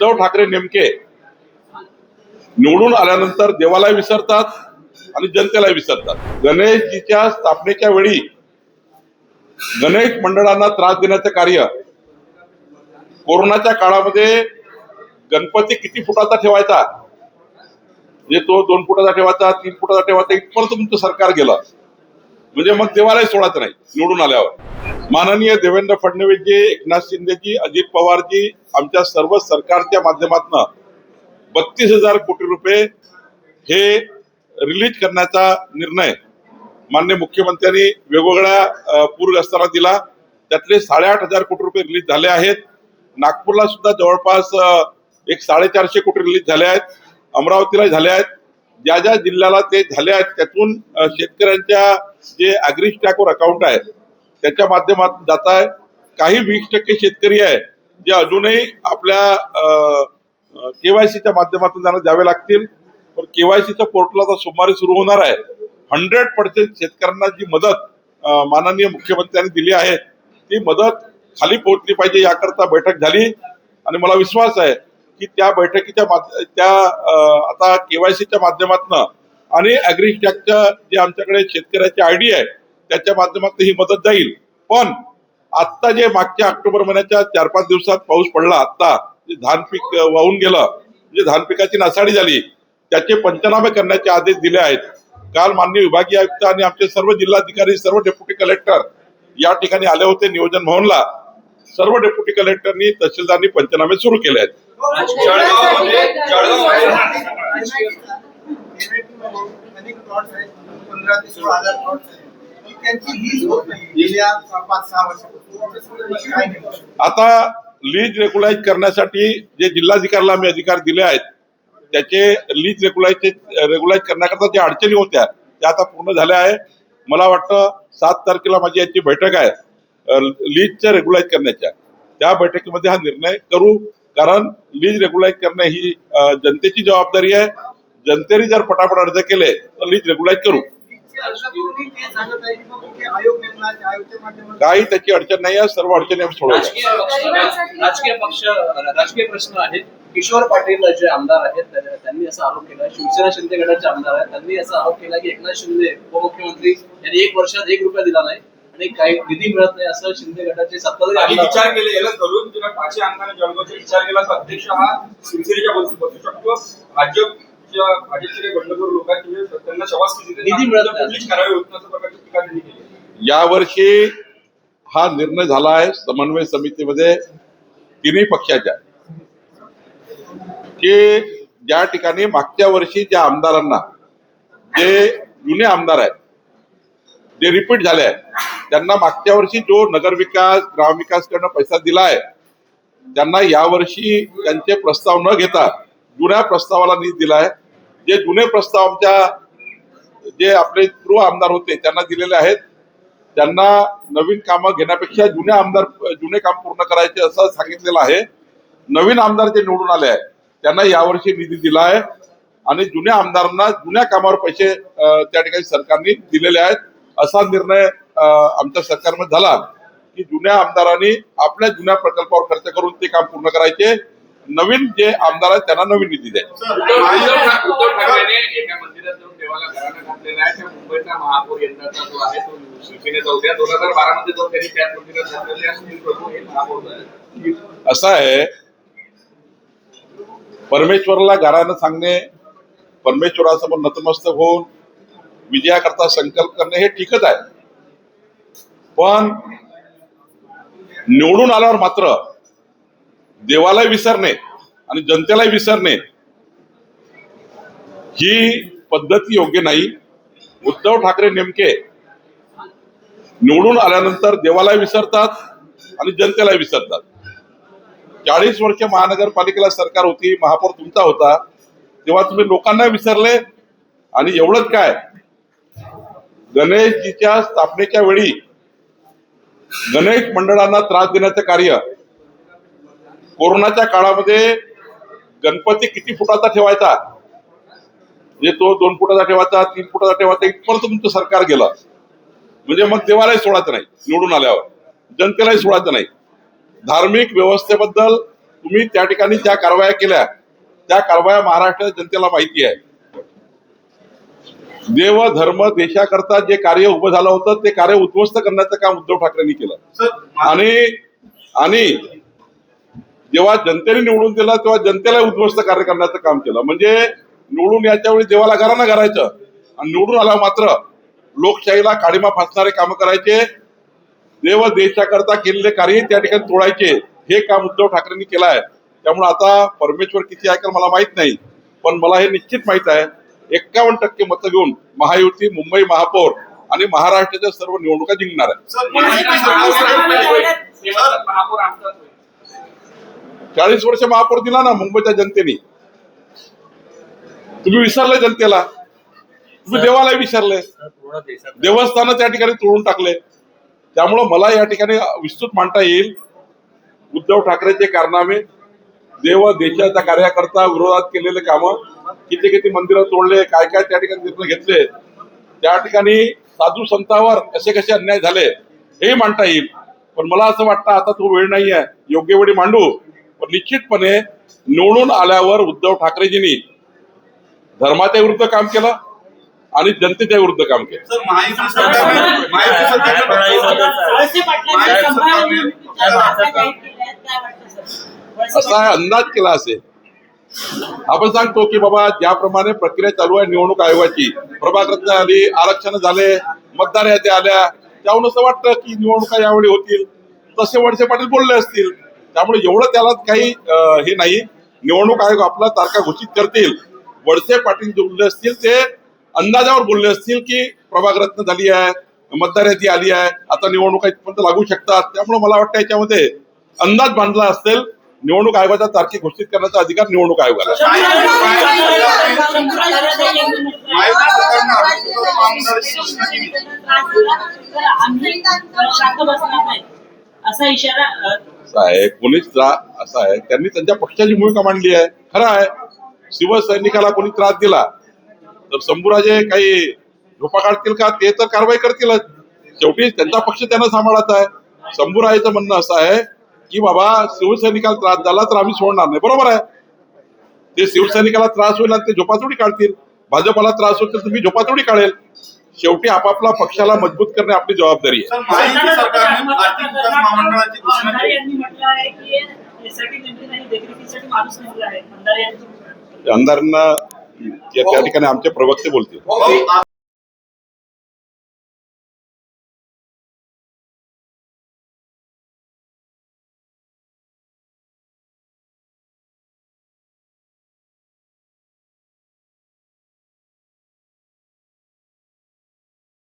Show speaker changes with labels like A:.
A: उद्धव ठाकरे नेमके निवडून आल्यानंतर देवाला विसरतात आणि जनतेला विसरतात. गणेशजीच्या स्थापनेच्या वेळी गणेश मंडळांना त्रास देण्याचं कार्य कोरोनाच्या काळामध्ये गणपती किती फुटाचा ठेवायचा? म्हणजे तो दोन फुटाचा ठेवायचा तीन फुटाचा ठेवायचा इथपर्यंत तुमचं सरकार गेलं. म्हणजे मग देवालाही सोडायचं नाही निवडून आल्यावर. माननीय देवेंद्र फडणवीसजी एकनाथ शिंदेजी अजित पवारजी आमच्या सर्व सरकारच्या माध्यमातून बत्तीस हजार कोटी रुपये हे रिलीज करण्याचा निर्णय मान्य मुख्यमंत्र्यांनी वेगवेगळ्या पूरग्रस्तांना दिला. त्यातले साडेआठ हजार कोटी रुपये रिलीज झाले आहेत. नागपूरला सुद्धा जवळपास एक साडेचारशे कोटी रिलीज झाले आहेत. अमरावतीला झाले आहेत. ज्या ज्या जिल्ह्याला ते झाले आहेत त्यातून शेतकऱ्यांच्या जे अग्री स्टॅकवर अकाउंट आहे त्याच्या माध्यमातून जात आहे काही वीस टक्के शेतकरी आहे जे अजूनही आपल्या केवायसीच्या माध्यमातून त्यांना द्यावे लागतील. पण केवायसीच्या पोर्टल आता सोमवारी सुरू होणार आहे. हंड्रेड पर्सेंट शेतकऱ्यांना जी मदत माननीय मुख्यमंत्र्यांनी दिली आहे ती मदत खाली पोहोचली पाहिजे याकरता बैठक झाली. आणि मला विश्वास आहे की त्या बैठकीच्या त्या आता केवायसीच्या माध्यमातून आणि अॅग्रिस्टॅकच्या जे आमच्याकडे शेतकऱ्याची आयडी आहे त्याच्या माध्यमातून ही मदत जाईल. पण आत्ता जे मागच्या ऑक्टोबर महिन्याच्या चार पाच दिवसात पाऊस पडला आत्ता जे धान पीक वाहून गेलं म्हणजे धान पिकाची नासाडी झाली त्याचे पंचनामे करण्याचे आदेश दिले आहेत. काल माननीय विभागीय आयुक्त आणि आमचे सर्व जिल्हाधिकारी सर्व डेप्युटी कलेक्टर या ठिकाणी आले होते नियोजन भवनला. सर्व डेप्युटी कलेक्टरनी तहसीलदारांनी पंचनामे सुरू केले आहेत.
B: पंधरा ते सोळा हजार त्यांची लीज होत नाही. गेल्या पाच सहा वर्षापासून
A: आता लीज रेग्युलाइज करण्यासाठी जे जिल्हाधिकाऱ्याला आम्ही अधिकार दिले आहेत त्याचे लीज रेग्युलाइज रेग्युलाइज करण्याकरता ज्या अडचणी होत्या त्या आता पूर्ण झाल्या आहे मला वाटतं सात तारखेला माझी याची बैठक आहे लीजच्या रेग्युलाइज करण्याच्या. त्या बैठकीमध्ये हा निर्णय करू कारण लीज रेग्युलाइज करणे ही जनतेची जबाबदारी आहे. जनतेने जर पटापट अर्ज केले तर लीज रेग्युलाइज करू. काही त्याची अडचण नाही आहे सर्व अडचणी
C: राजकीय पक्ष राजकीय पक्ष राजकीय प्रश्न आहेत. किशोर पाटील जे आमदार आहेत त्या- त्यांनी असा आरोप केला. शिवसेना शिंदे गटाचे आमदार आहेत. त्यांनी असा आरोप केला की एकनाथ शिंदे उपमुख्यमंत्री यांनी एक वर्षात एक रुपया दिला नाही आणि काही निधी मिळत नाही असं शिंदे गटाचे सत्ताधारी आमदार
D: विचार केले याला धरून तुला पाचशे अंगाने जळगावचे विचार केला तर अध्यक्ष हा शिवसेनेच्या बसू बसू शकतो. भाजपच्या भाजपचे काही बंडखोर लोक आहेत तुम्ही त्यांना शवासकी दिली
C: निधी मिळत नाही.
D: कुठलीच कारवाई होत नसं प्रकारची टीका त्यांनी केली.
A: यावर्षी हा निर्णय झाला आहे समन्वय समितीमध्ये तिन्ही पक्षाच्या. की ज्या ठिकाणी मागच्या वर्षी ज्या आमदारांना जे जुने आमदार आहेत जे रिपीट झाले आहेत त्यांना मागच्या वर्षी जो नगरविकास ग्रामविकासकडनं पैसा दिला आहे त्यांना यावर्षी त्यांचे प्रस्ताव न घेता जुन्या प्रस्तावाला निधी दिला आहे. जे जुने प्रस्ताव आमच्या जे आपले पूर्व आमदार होते त्यांना दिलेले आहेत. त्यांना नवीन कामं घेण्यापेक्षा जुने आमदार जुने काम पूर्ण करायचे असं सांगितलेलं आहे. नवीन आमदार जे निवडून आले आहेत त्यांना यावर्षी निधी दिला आहे. आणि जुन्या आमदारांना जुन्या कामावर पैसे त्या ठिकाणी सरकारने दिलेले आहेत. असा निर्णय आमच्या सरकारमध्ये झाला की जुन्या आमदारांनी आपल्या जुन्या प्रकल्पावर खर्च करून ते काम पूर्ण करायचे. नवीन जे आमदार आहेत त्यांना नवीन निधी द्यायचे. असं आहे परमेश्वराला गारानं सांगणे परमेश्वरासमोर नतमस्तक होऊन विजयाकरता संकल्प करणे हे ठीकच आहे. पण निवडून आल्यावर मात्र देवालाही विसरणे आणि जनतेलाही विसरणे ही पद्धती योग्य नाही. उद्धव ठाकरे नेमके निवडून आल्यानंतर देवालाही विसरतात आणि जनतेलाही विसरतात. चाळीस वर्ष महानगरपालिकेला सरकार होती महापौर तुमचा होता तेव्हा तुम्ही लोकांना विसरले आणि एवढंच काय? गणेशजीच्या स्थापनेच्या वेळी गणेश मंडळांना त्रास देण्याचं कार्य कोरोनाच्या काळामध्ये गणपती किती फुटाचा ठेवायचा? म्हणजे तो दोन फुटाचा ठेवायचा तीन फुटाचा ठेवायचा इथपर्यंत तुमचं सरकार गेलं. म्हणजे मग देवालाही सोडायचं नाही निवडून आल्यावर. जनतेलाही सोडायचं नाही. धार्मिक व्यवस्थेबद्दल तुम्ही त्या ठिकाणी ज्या कारवाया केल्या त्या कारवाया महाराष्ट्र जनतेला माहिती आहे. देव धर्म देशाकरता जे कार्य उभं झालं होतं ते कार्य उद्ध्वस्त करण्याचं काम उद्धव ठाकरेंनी केलं. आणि आणि जेव्हा जनतेने निवडून दिला तेव्हा जनतेला उद्ध्वस्त कार्य करण्याचं काम केलं म्हणजे निवडून याच्या वेळी देवाला घरानं करायचं आणि निवडून आला मात्र लोकशाहीला काळीमा फासणारे काम करायचे देव देशाकरता केलेले कार्य त्या ठिकाणी तोडायचे हे काम उद्धव ठाकरेंनी केलं आहे त्यामुळे आता परमेश्वर किती ऐकल मला माहीत नाही पण मला हे निश्चित माहीत आहे एक्कावन्न टक्के मतं घेऊन महायुती मुंबई महापौर आणि महाराष्ट्राच्या सर्व निवडणुका जिंकणार आहे
B: सर महायुती सरकार
D: शेवटचा महापौर आमचाच होईल
A: चाळीस वर्ष महापौर दिला ना मुंबईच्या जनतेने. तुम्ही विसरले जनतेला. तुम्ही देवाला विसरले. देवस्थान त्या ठिकाणी तोडून टाकले. त्यामुळं मला या ठिकाणी विस्तृत मांडता येईल. उद्धव ठाकरेचे कारनामे देव देशाच्या कार्याकरता विरोधात केलेले कामं किती किती मंदिरं तोडले काय काय त्या ठिकाणी निर्णय घेतले त्या ठिकाणी साधू संतावर कसे कसे अन्याय झाले हेही मांडता येईल. पण मला असं वाटतं आता तो वेळ नाही आहे योग्य वेळी मांडू. निश्चितपणे निवडून आल्यावर उद्धव ठाकरेजींनी धर्माच्या विरुद्ध काम केलं आणि जनतेच्या विरुद्ध काम केलं. असा अंदाज केला असेल. आपण सांगतो की बाबा ज्याप्रमाणे प्रक्रिया चालू आहे निवडणूक आयोगाची प्रभाग आली आरक्षण झाले मतदार याद्या आल्या त्याहून असं वाटतं की निवडणुका यावेळी होतील. तसे वळसे पाटील बोलले असतील. त्यामुळे एवढं त्याला काही हे नाही निवडणूक आयोग आपला तारखा घोषित करतील वळसे पाटील जे बोलले असतील ते अंदाजावर बोलले असतील की प्रभाग रत्न झाली आहे मतदार यादी आली आहे आता निवडणुका इथपर्यंत लागू शकतात त्यामुळे मला वाटतं याच्यामध्ये अंदाज बांधला असेल निवडणूक आयोगाचा तारखे घोषित करण्याचा अधिकार निवडणूक आयोगाला
E: असा इशारा
A: आहे कोणीच त्रास असा आहे. त्यांनी त्यांच्या पक्षाची भूमिका मांडली आहे. खरं आहे. शिवसैनिकाला कोणी त्रास दिला तर शंभूराजे काही झोपा काढतील का? ते तर कारवाई करतीलच. शेवटी त्यांचा पक्ष त्यांना सांभाळत आहे. शंभूराजेचं म्हणणं असं आहे की बाबा शिवसैनिकाला त्रास झाला तर आम्ही सोडणार नाही. बरोबर आहे. ते शिवसैनिकाला त्रास होईल आणि ते झोपाचोडी काढतील. भाजपला त्रास होईल तर मी झोपाचोडी काढेल. शेवटी आपापला पक्षाला मजबूत करणे आपली जबाबदारी आहे. आमदारांना त्या ठिकाणी आमचे प्रवक्ते बोलतील.
B: हो,